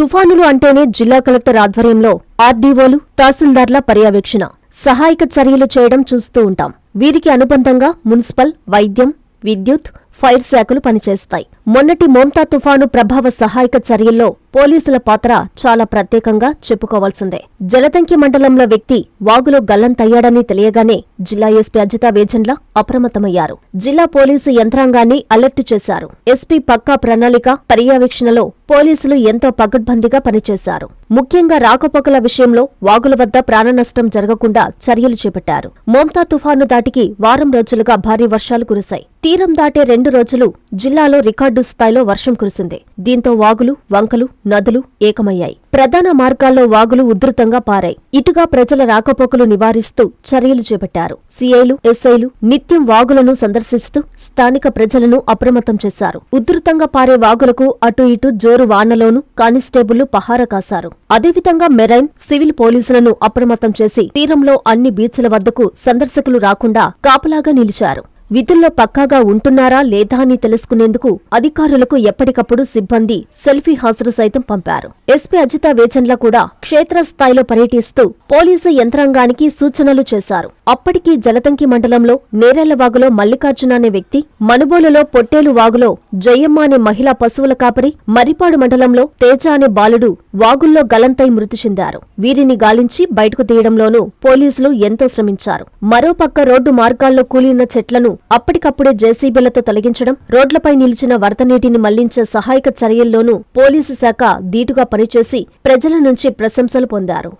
తుఫానులు అంటేనే జిల్లా కలెక్టర్ ఆధ్వర్యంలో ఆర్డీఓలు తహసీల్దార్ల పర్యవేక్షణ సహాయక చర్యలు చేయడం చూస్తూ ఉంటాం. వీరికి అనుబంధంగా మున్సిపల్ వైద్యం విద్యుత్ ఫైర్ శాఖలు పనిచేస్తాయి. మొన్నటి మోంతా తుఫాను ప్రభావ సహాయక చర్యల్లో పోలీసుల పాత్ర చాలా ప్రత్యేకంగా చెప్పుకోవాల్సిందే. జలతంకి మండలంలో వ్యక్తి వాగులో గల్లంతయ్యాడని తెలియగానే జిల్లా ఎస్పీ అజితా వేజన్ల అప్రమత్తమయ్యారు. జిల్లా పోలీసు యంత్రాంగాన్ని అలర్ట్ చేశారు. ఎస్పీ పక్కా ప్రణాళిక పర్యవేక్షణలో పోలీసులు ఎంతో పగడ్బందీగా పనిచేశారు. ముఖ్యంగా రాకపోకల విషయంలో వాగుల వద్ద ప్రాణనష్టం జరగకుండా చర్యలు చేపట్టారు. మోంతా తుఫాను దాటికి వారం రోజులుగా భారీ వర్షాలు కురిశాయి. తీరం దాటే రెండు రోజులు జిల్లాలో రికార్డు స్థాయిలో వర్షం కురిసింది. దీంతో వాగులు వంకలు నదులు ఏకమయ్యాయి. ప్రధాన మార్గాల్లో వాగులు ఉధృతంగా పారాయి. ఇటుగా ప్రజల రాకపోకలు నివారిస్తూ చర్యలు చేపట్టారు. సీఐలు ఎస్ఐలు నిత్యం వాగులను సందర్శిస్తూ స్థానిక ప్రజలను అప్రమత్తం చేశారు. ఉధృతంగా పారే వాగులకు అటు ఇటు జోరు వానలోనూ కానిస్టేబుళ్ళు పహారా కాశారు. అదేవిధంగా మెరైన్ సివిల్ పోలీసులను అప్రమత్తం చేసి తీరంలో అన్ని బీచ్ల వద్దకు సందర్శకులు రాకుండా కాపలాగా నిలిచారు. విధుల్లో పక్కాగా ఉంటున్నారా లేదా అని తెలుసుకునేందుకు అధికారులకు ఎప్పటికప్పుడు సిబ్బంది సెల్ఫీ హాజరు సైతం పంపారు. ఎస్పీ అజిత వేచండ్ల కూడా క్షేత్రస్థాయిలో పర్యటిస్తూ పోలీసు యంత్రాంగానికి సూచనలు చేశారు. అప్పటికీ జలతంకి మండలంలో నేరేళ్ళవాగులో మల్లికార్జున అనే వ్యక్తి మనుబోలులో పొట్టేలు వాగులో జయమ్మ అనే మహిళా పశువుల కాపరి మరిపాడు మండలంలో తేజ అనే బాలుడు వాగుల్లో గలంతై మృతి చెందారు. వీరిని గాలించి బయటకు తీయడంలోనూ పోలీసులు ఎంతో శ్రమించారు. మరోపక్క రోడ్డు మార్గాల్లో కూలిన చెట్లను అప్పటికప్పుడే జేసీబీలతో తొలగించడం రోడ్లపై నిలిచిన వరద నీటిని మళ్ళించే సహాయక చర్యల్లోనూ పోలీసు శాఖ ధీటుగా పనిచేసి ప్రజల నుంచి ప్రశంసలు పొందారు.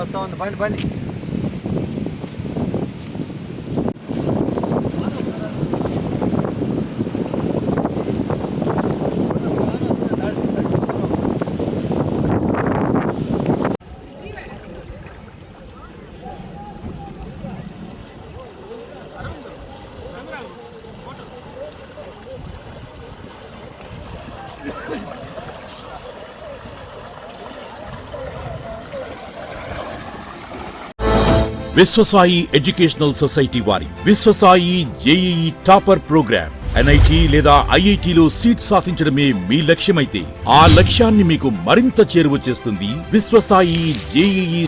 వస్తా ఉంది బండి బండి విశ్వసాయి ఎడ్యుకేషనల్ సొసైటీ వారి Viswasai JEE topper program. NIT లేదా ఐఐటిలో సీట్ సాధించడమే మీ లక్ష్యమైతే ఆ లక్ష్యాన్ని మీకు మరింత చేరువ చేస్తుంది Viswasai JEE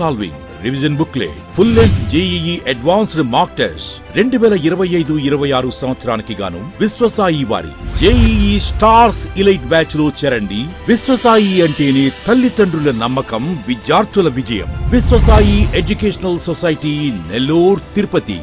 solving revision booklet full length JEE advanced mock test రెండు వేల ఇరవై ఐదు ఇరవై ఆరు సంవత్సరానికి గాను విశ్వసాయి వారి జేఈఈ స్టార్స్ ఇలైట్ బ్యాచ్లో చేరండి. విశ్వసాయి అంటేనే తల్లిదండ్రుల నమ్మకం విద్యార్థుల విజయం. Viswasai educational society Nellore Tirupati.